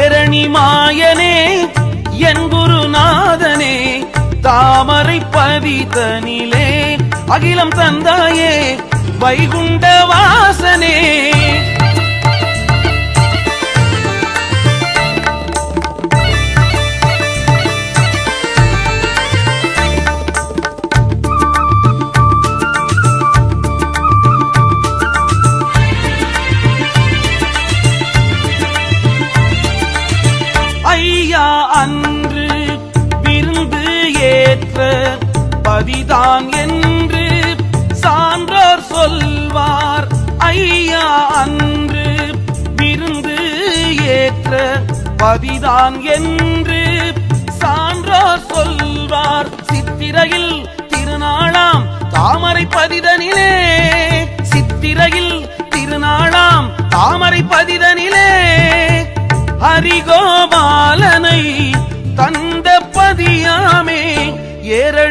ஏரணி மாயனே என் குருநாதனே தாமரை பதிதனிலே அகிலம் தந்தாயே வைகுண்ட வாசனே. ஐயா அன்று விருந்து ஏற்ற பதிதான் என்று சான்றோர் சொல்வார். ஐயா அன்று விருந்து ஏற்ற பதிதான் என்று சான்றோர் சொல்வார். சித்திரையில் திருநாளாம் தாமரை பதிதனிலே. சித்திரையில் திருநாளாம் தாமரை பதிதனிலே. ஹரிகோபாலனை தந்த பதியாமே ஏரணி